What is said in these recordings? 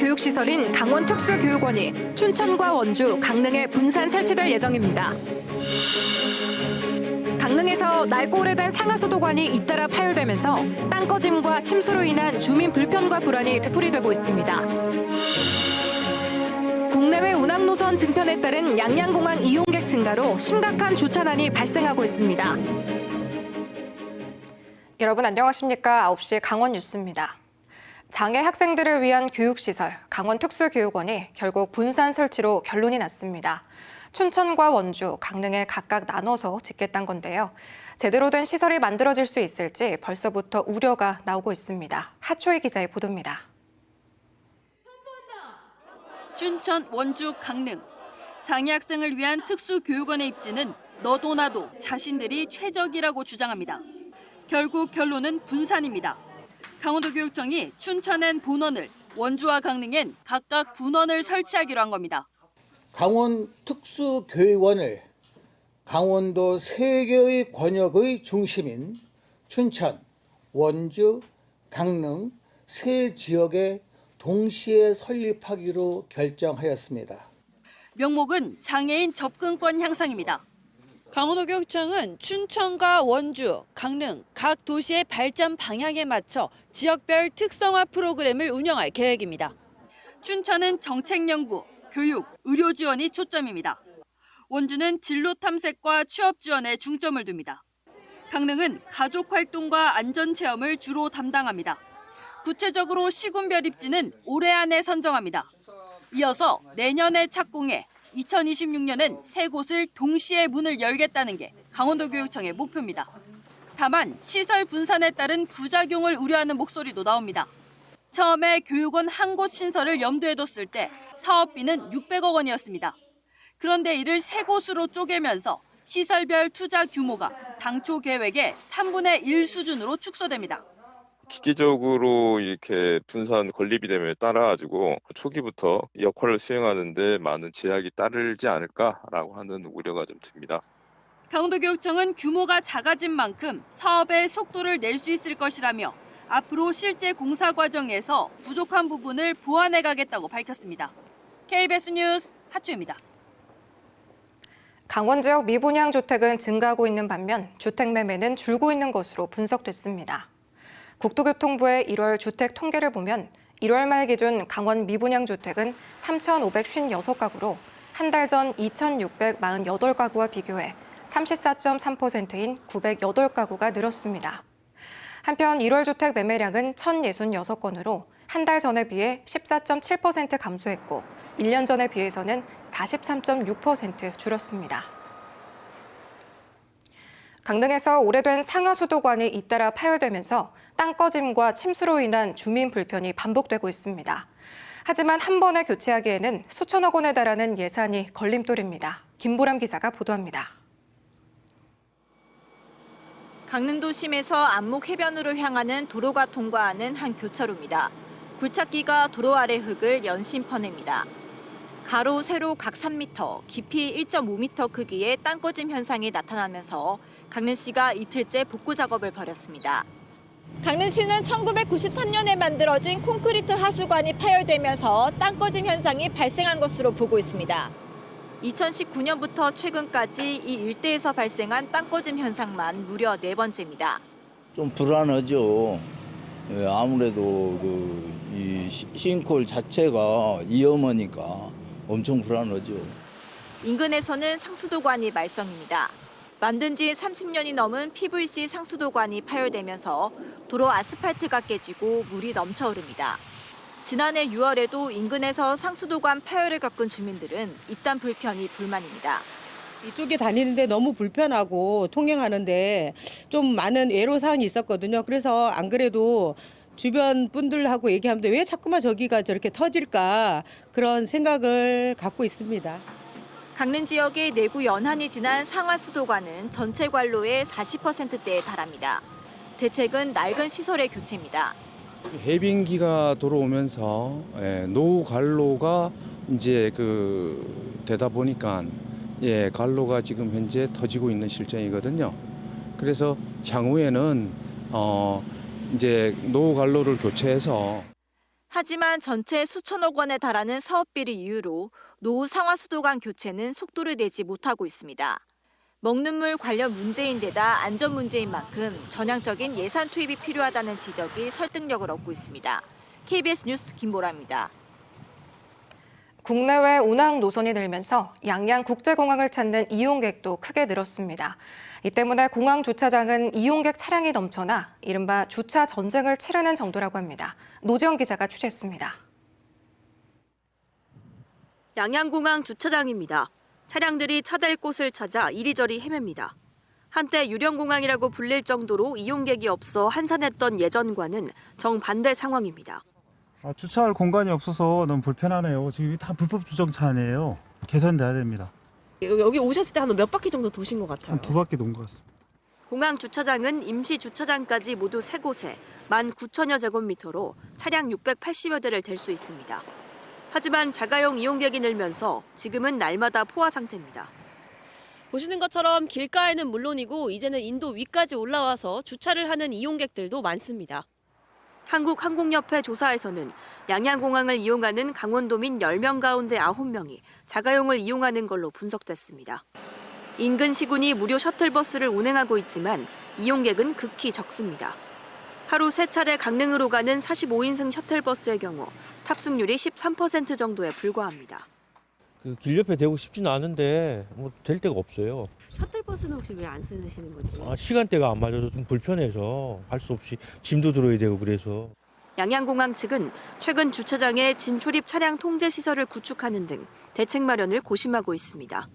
교육시설인 강원특수교육원이 춘천과 원주, 강릉에 분산 설치될 예정입니다. 강릉에서 낡고 오래된 상하수도관이 잇따라 파열되면서 땅꺼짐과 침수로 인한 주민 불편과 불안이 되풀이되고 있습니다. 국내외 운항 노선 증편에 따른 양양공항 이용객 증가로 심각한 주차난이 발생하고 있습니다. 여러분 안녕하십니까? 9시 강원 뉴스입니다. 장애 학생들을 위한 교육시설 강원특수교육원이 결국 분산 설치로 결론이 났습니다. 춘천과 원주, 강릉에 각각 나눠서 짓겠다는 건데요. 제대로 된 시설이 만들어질 수 있을지 벌써부터 우려가 나오고 있습니다. 하초희 기자의 보도입니다. 춘천, 원주, 강릉. 장애 학생을 위한 특수교육원의 입지는 너도 나도 자신들이 최적이라고 주장합니다. 결국 결론은 분산입니다. 강원도교육청이 춘천엔 본원을, 원주와 강릉엔 각각 분원을 설치하기로 한 겁니다. 강원 특수교육원을 강원도 세 개의 권역의 중심인 춘천, 원주, 강릉 세 지역에 동시에 설립하기로 결정하였습니다. 명목은 장애인 접근권 향상입니다. 강원도 교육청은 춘천과 원주, 강릉 각 도시의 발전 방향에 맞춰 지역별 특성화 프로그램을 운영할 계획입니다. 춘천은 정책 연구, 교육, 의료 지원이 초점입니다. 원주는 진로 탐색과 취업 지원에 중점을 둡니다. 강릉은 가족 활동과 안전 체험을 주로 담당합니다. 구체적으로 시군별 입지는 올해 안에 선정합니다. 이어서 내년에 착공해 2026년엔 세 곳을 동시에 문을 열겠다는 게 강원도교육청의 목표입니다. 다만 시설 분산에 따른 부작용을 우려하는 목소리도 나옵니다. 처음에 교육원 한 곳 신설을 염두에 뒀을 때 사업비는 600억 원이었습니다. 그런데 이를 세 곳으로 쪼개면서 시설별 투자 규모가 당초 계획의 3분의 1 수준으로 축소됩니다. 기계적으로 이렇게 분산 건립이 됨에 따라 가지고 초기부터 역할을 수행하는데 많은 제약이 따르지 않을까라고 하는 우려가 좀 듭니다. 강원도교육청은 규모가 작아진 만큼 사업의 속도를 낼 수 있을 것이라며 앞으로 실제 공사 과정에서 부족한 부분을 보완해 가겠다고 밝혔습니다. KBS 뉴스 하추입니다. 강원 지역 미분양 주택은 증가하고 있는 반면 주택 매매는 줄고 있는 것으로 분석됐습니다. 국토교통부의 1월 주택 통계를 보면 1월 말 기준 강원 미분양 주택은 3,556가구로 한 달 전 2,648가구와 비교해 34.3%인 908가구가 늘었습니다. 한편 1월 주택 매매량은 1,066건으로 한 달 전에 비해 14.7% 감소했고 1년 전에 비해서는 43.6% 줄었습니다. 강릉에서 오래된 상하 수도관이 잇따라 파열되면서 땅 꺼짐과 침수로 인한 주민 불편이 반복되고 있습니다. 하지만 한 번에 교체하기에는 수천억 원에 달하는 예산이 걸림돌입니다. 김보람 기자가 보도합니다. 강릉도 심에서 안목 해변으로 향하는 도로가 통과하는 한 교차로입니다. 굴착기가 도로 아래 흙을 연신 퍼냅니다. 가로, 세로 각 3m, 깊이 1.5m 크기의 땅꺼짐 현상이 나타나면서 강릉시가 이틀째 복구 작업을 벌였습니다. 강릉시는 1993년에 만들어진 콘크리트 하수관이 파열되면서 땅꺼짐 현상이 발생한 것으로 보고 있습니다. 2019년부터 최근까지 이 일대에서 발생한 땅꺼짐 현상만 무려 네 번째입니다. 좀 불안하죠. 예, 아무래도 그이 싱크홀 자체가 위험하니까 엄청 불안하죠. 인근에서는 상수도관이 말썽입니다. 만든 지 30년이 넘은 PVC 상수도관이 파열되면서 도로 아스팔트가 깨지고 물이 넘쳐 흐릅니다. 지난해 6월에도 인근에서 상수도관 파열을 겪은 주민들은 이딴 불편이 불만입니다. 이쪽에 다니는데 너무 불편하고 통행하는데 좀 많은 애로사항이 있었거든요. 그래서 안 그래도 주변 분들하고 얘기하는데 왜 자꾸만 저기가 저렇게 터질까 그런 생각을 갖고 있습니다. 강릉 지역의 내구 연한이 지난 상하수도관은 전체 관로의 40%대에 달합니다. 대책은 낡은 시설의 교체입니다. 해빙기가 들어오면서 예, 노후 관로가 이제 그 되다 보니까 예, 관로가 지금 현재 터지고 있는 실정이거든요. 그래서 향후에는 어 이제 노후 관로를 교체해서 하지만 전체 수천억 원에 달하는 사업비를 이유로 노후 상하수도관 교체는 속도를 내지 못하고 있습니다. 먹는 물 관련 문제인데다 안전 문제인 만큼 전향적인 예산 투입이 필요하다는 지적이 설득력을 얻고 있습니다. KBS 뉴스 김보라입니다. 국내외 운항 노선이 늘면서 양양 국제공항을 찾는 이용객도 크게 늘었습니다. 이 때문에 공항 주차장은 이용객 차량이 넘쳐나 이른바 주차 전쟁을 치르는 정도라고 합니다. 노지영 기자가 취재했습니다. 양양공항 주차장입니다. 차량들이 차댈 곳을 찾아 이리저리 헤맵니다. 한때 유령공항이라고 불릴 정도로 이용객이 없어 한산했던 예전과는 정반대 상황입니다. 아, 주차할 공간이 없어서 너무 불편하네요. 지금 다 불법 주정차 아니에요. 개선돼야 됩니다. 여기 오셨을 때 한 몇 바퀴 정도 도신 것 같아요. 한 두 바퀴 논 것 같습니다. 공항 주차장은 임시 주차장까지 모두 세 곳에 19,000여 제곱미터로 차량 680여 대를 댈 수 있습니다. 하지만 자가용 이용객이 늘면서 지금은 날마다 포화 상태입니다. 보시는 것처럼 길가에는 물론이고 이제는 인도 위까지 올라와서 주차를 하는 이용객들도 많습니다. 한국항공협회 조사에서는 양양공항을 이용하는 강원도민 10명 가운데 9명이 자가용을 이용하는 걸로 분석됐습니다. 인근 시군이 무료 셔틀버스를 운행하고 있지만 이용객은 극히 적습니다. 하루 세 차례 강릉으로 가는 45인승 셔틀버스의 경우 탑승률이 13% 정도에 불과합니다. 그 길 옆에 대고 싶지는 않은데 뭐 될 데가 없어요. 셔틀버스는 혹시 왜 안 쓰시는 거지? 아, 시간대가 안 맞아서 좀 불편해서 할 수 없이 짐도 들어야 되고 그래서 양양공항 측은 최근 주차장에 진출입 차량 통제 시설을 구축하는 등 대책 마련을 고심하고 있습니다.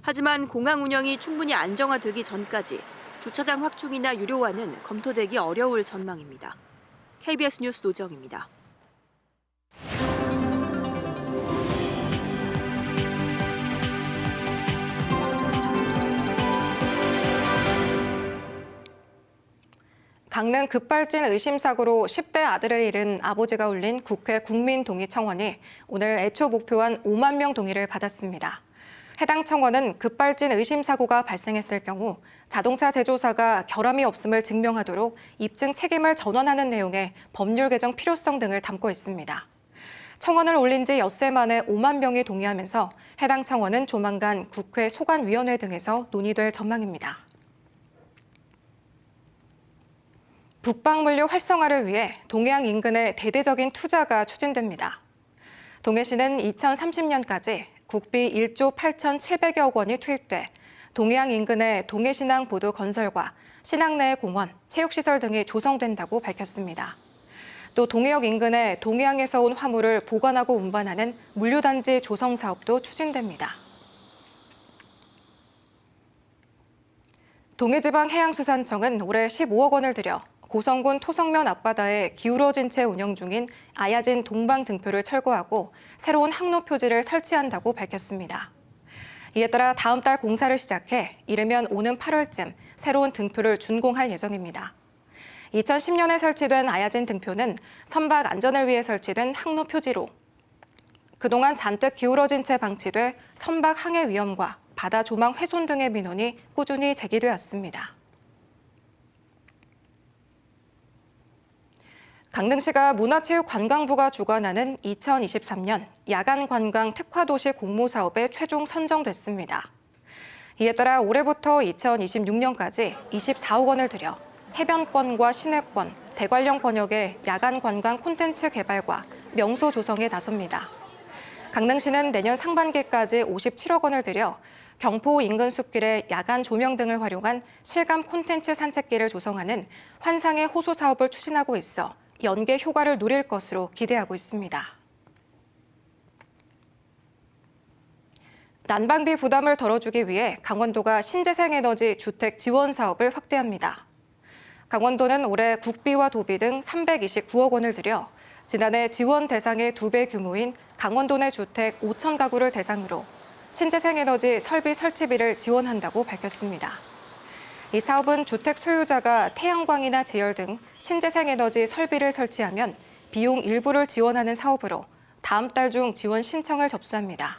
하지만 공항 운영이 충분히 안정화되기 전까지 주차장 확충이나 유료화는 검토되기 어려울 전망입니다. KBS 뉴스 노정입니다. 강릉 급발진 의심 사고로 10대 아들을 잃은 아버지가 올린 국회 국민동의 청원이 오늘 애초 목표한 5만 명 동의를 받았습니다. 해당 청원은 급발진 의심 사고가 발생했을 경우 자동차 제조사가 결함이 없음을 증명하도록 입증 책임을 전환하는 내용의 법률 개정 필요성 등을 담고 있습니다. 청원을 올린 지 엿새 만에 5만 명이 동의하면서 해당 청원은 조만간 국회 소관위원회 등에서 논의될 전망입니다. 북방물류 활성화를 위해 동해안 인근에 대대적인 투자가 추진됩니다. 동해시는 2030년까지 국비 1조 8,700여 원이 투입돼 동해안 인근의 동해신항 보도 건설과 신항 내 공원, 체육시설 등이 조성된다고 밝혔습니다. 또 동해역 인근에 동해항에서 온 화물을 보관하고 운반하는 물류단지 조성 사업도 추진됩니다. 동해지방해양수산청은 올해 15억 원을 들여 고성군 토성면 앞바다에 기울어진 채 운영 중인 아야진 동방 등표를 철거하고 새로운 항로 표지를 설치한다고 밝혔습니다. 이에 따라 다음 달 공사를 시작해 이르면 오는 8월쯤 새로운 등표를 준공할 예정입니다. 2010년에 설치된 아야진 등표는 선박 안전을 위해 설치된 항로 표지로 그동안 잔뜩 기울어진 채 방치돼 선박 항해 위험과 바다 조망 훼손 등의 민원이 꾸준히 제기되었습니다. 강릉시가 문화체육관광부가 주관하는 2023년 야간 관광 특화도시 공모 사업에 최종 선정됐습니다. 이에 따라 올해부터 2026년까지 24억 원을 들여 해변권과 시내권, 대관령 권역의 야간 관광 콘텐츠 개발과 명소 조성에 나섭니다. 강릉시는 내년 상반기까지 57억 원을 들여 경포 인근 숲길에 야간 조명 등을 활용한 실감 콘텐츠 산책길을 조성하는 환상의 호수 사업을 추진하고 있어 연계 효과를 누릴 것으로 기대하고 있습니다. 난방비 부담을 덜어주기 위해 강원도가 신재생에너지 주택 지원 사업을 확대합니다. 강원도는 올해 국비와 도비 등 329억 원을 들여 지난해 지원 대상의 두 배 규모인 강원도 내 주택 5천 가구를 대상으로 신재생에너지 설비 설치비를 지원한다고 밝혔습니다. 이 사업은 주택 소유자가 태양광이나 지열 등 신재생 에너지 설비를 설치하면 비용 일부를 지원하는 사업으로 다음 달 중 지원 신청을 접수합니다.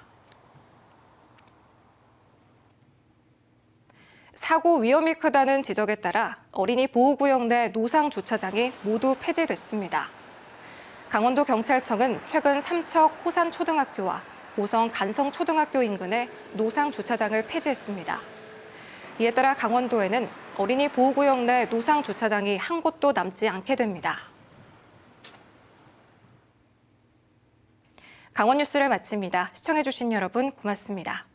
사고 위험이 크다는 지적에 따라 어린이 보호구역 내 노상 주차장이 모두 폐지됐습니다. 강원도 경찰청은 최근 삼척 호산초등학교와 고성 간성초등학교 인근의 노상 주차장을 폐지했습니다. 이에 따라 강원도에는 어린이 보호구역 내 노상 주차장이 한 곳도 남지 않게 됩니다. 강원 뉴스를 마칩니다. 시청해주신 여러분 고맙습니다.